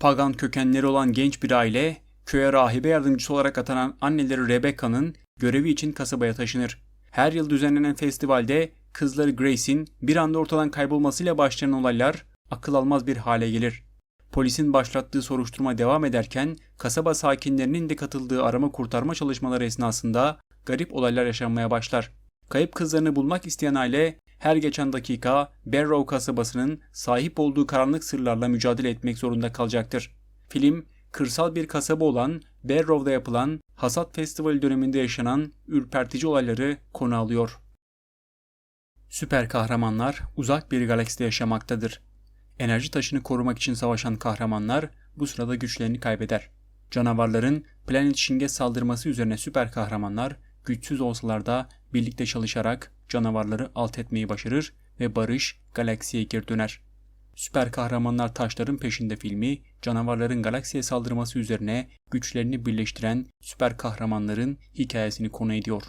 Pagan kökenleri olan genç bir aile, köye rahibe yardımcısı olarak atanan anneleri Rebecca'nın görevi için kasabaya taşınır. Her yıl düzenlenen festivalde kızları Grace'in bir anda ortadan kaybolmasıyla başlayan olaylar akıl almaz bir hale gelir. Polisin başlattığı soruşturma devam ederken kasaba sakinlerinin de katıldığı arama kurtarma çalışmaları esnasında garip olaylar yaşanmaya başlar. Kayıp kızlarını bulmak isteyen aile her geçen dakika Barrow kasabasının sahip olduğu karanlık sırlarla mücadele etmek zorunda kalacaktır. Film, kırsal bir kasaba olan Barrow'da yapılan Hasat Festivali döneminde yaşanan ürpertici olayları konu alıyor. Süper kahramanlar uzak bir galakside yaşamaktadır. Enerji taşını korumak için savaşan kahramanlar bu sırada güçlerini kaybeder. Canavarların Planet Shing'e saldırması üzerine süper kahramanlar güçsüz olsalar da birlikte çalışarak canavarları alt etmeyi başarır ve barış galaksiye geri döner. Süper kahramanlar taşların peşinde filmi canavarların galaksiye saldırması üzerine güçlerini birleştiren süper kahramanların hikayesini konu ediyor.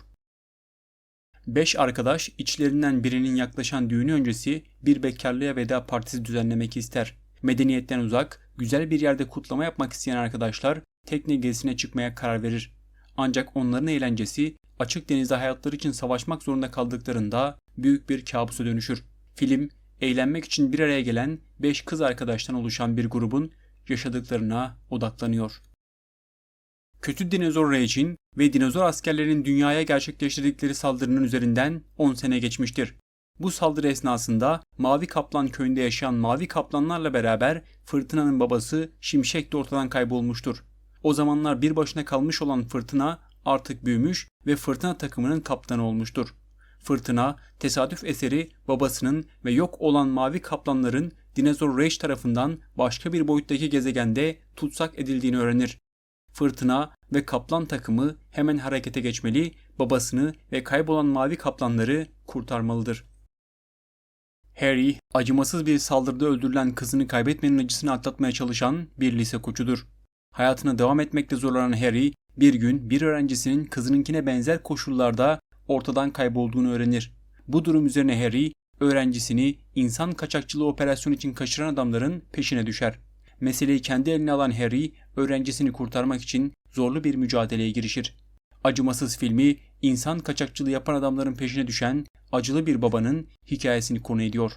Beş arkadaş içlerinden birinin yaklaşan düğünü öncesi bir bekarlığa veda partisi düzenlemek ister. Medeniyetten uzak, güzel bir yerde kutlama yapmak isteyen arkadaşlar tekne gezisine çıkmaya karar verir. Ancak onların eğlencesi açık denizde hayatları için savaşmak zorunda kaldıklarında büyük bir kabusa dönüşür. Film, eğlenmek için bir araya gelen 5 kız arkadaştan oluşan bir grubun yaşadıklarına odaklanıyor. Kötü dinozor Rage'in ve dinozor askerlerinin dünyaya gerçekleştirdikleri saldırının üzerinden 10 sene geçmiştir. Bu saldırı esnasında Mavi Kaplan köyünde yaşayan Mavi Kaplanlarla beraber Fırtına'nın babası Şimşek de ortadan kaybolmuştur. O zamanlar bir başına kalmış olan Fırtına artık büyümüş ve Fırtına takımının kaptanı olmuştur. Fırtına, tesadüf eseri babasının ve yok olan mavi kaplanların Dinozor Rage tarafından başka bir boyuttaki gezegende tutsak edildiğini öğrenir. Fırtına ve kaplan takımı hemen harekete geçmeli, babasını ve kaybolan mavi kaplanları kurtarmalıdır. Harry, acımasız bir saldırıda öldürülen kızını kaybetmenin acısını atlatmaya çalışan bir lise koçudur. Hayatına devam etmekte zorlanan Harry, bir gün bir öğrencisinin kızınınkine benzer koşullarda ortadan kaybolduğunu öğrenir. Bu durum üzerine Harry, öğrencisini insan kaçakçılığı operasyonu için kaçıran adamların peşine düşer. Meseleyi kendi eline alan Harry, öğrencisini kurtarmak için zorlu bir mücadeleye girişir. Acımasız filmi, insan kaçakçılığı yapan adamların peşine düşen acılı bir babanın hikayesini konu ediyor.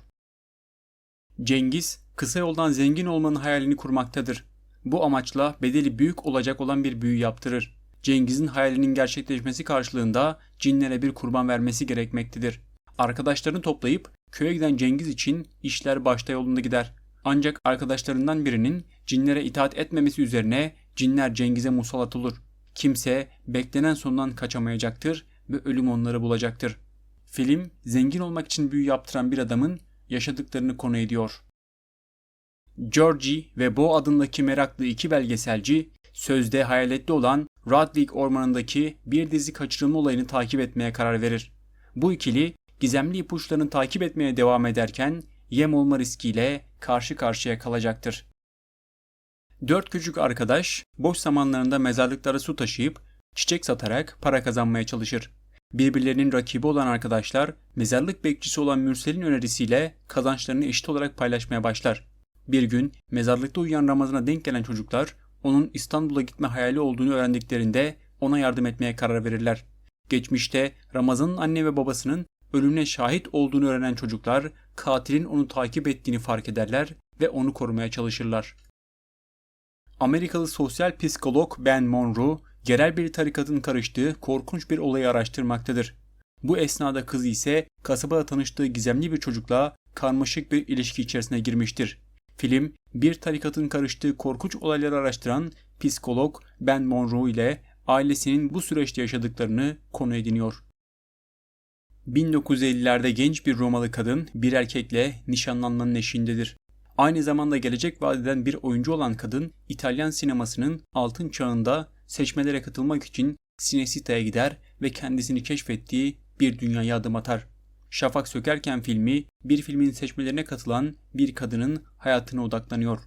Cengiz, kısa yoldan zengin olmanın hayalini kurmaktadır. Bu amaçla bedeli büyük olacak olan bir büyü yaptırır. Cengiz'in hayalinin gerçekleşmesi karşılığında cinlere bir kurban vermesi gerekmektedir. Arkadaşlarını toplayıp köye giden Cengiz için işler başta yolunda gider. Ancak arkadaşlarından birinin cinlere itaat etmemesi üzerine cinler Cengiz'e musallat olur. Kimse beklenen sondan kaçamayacaktır ve ölüm onları bulacaktır. Film, zengin olmak için büyü yaptıran bir adamın yaşadıklarını konu ediyor. Georgie ve Bo adındaki meraklı iki belgeselci, sözde hayaletli olan Radwig ormanındaki bir dizi kaçırılma olayını takip etmeye karar verir. Bu ikili gizemli ipuçlarını takip etmeye devam ederken yem olma riskiyle karşı karşıya kalacaktır. Dört küçük arkadaş boş zamanlarında mezarlıklara su taşıyıp çiçek satarak para kazanmaya çalışır. Birbirlerinin rakibi olan arkadaşlar mezarlık bekçisi olan Mürsel'in önerisiyle kazançlarını eşit olarak paylaşmaya başlar. Bir gün mezarlıkta uyuyan Ramazan'a denk gelen çocuklar onun İstanbul'a gitme hayali olduğunu öğrendiklerinde ona yardım etmeye karar verirler. Geçmişte Ramazan'ın anne ve babasının ölümüne şahit olduğunu öğrenen çocuklar katilin onu takip ettiğini fark ederler ve onu korumaya çalışırlar. Amerikalı sosyal psikolog Ben Monroe, yerel bir tarikatın karıştığı korkunç bir olayı araştırmaktadır. Bu esnada kızı ise kasabada tanıştığı gizemli bir çocukla karmaşık bir ilişki içerisine girmiştir. Film, bir tarikatın karıştığı korkunç olayları araştıran psikolog Ben Monroe ile ailesinin bu süreçte yaşadıklarını konu ediniyor. 1950'lerde genç bir Romalı kadın bir erkekle nişanlanmanın eşiğindedir. Aynı zamanda gelecek vadeden bir oyuncu olan kadın İtalyan sinemasının altın çağında seçmelere katılmak için Cinecitta'ya gider ve kendisini keşfettiği bir dünyaya adım atar. Şafak Sökerken filmi bir filmin seçmelerine katılan bir kadının hayatına odaklanıyor.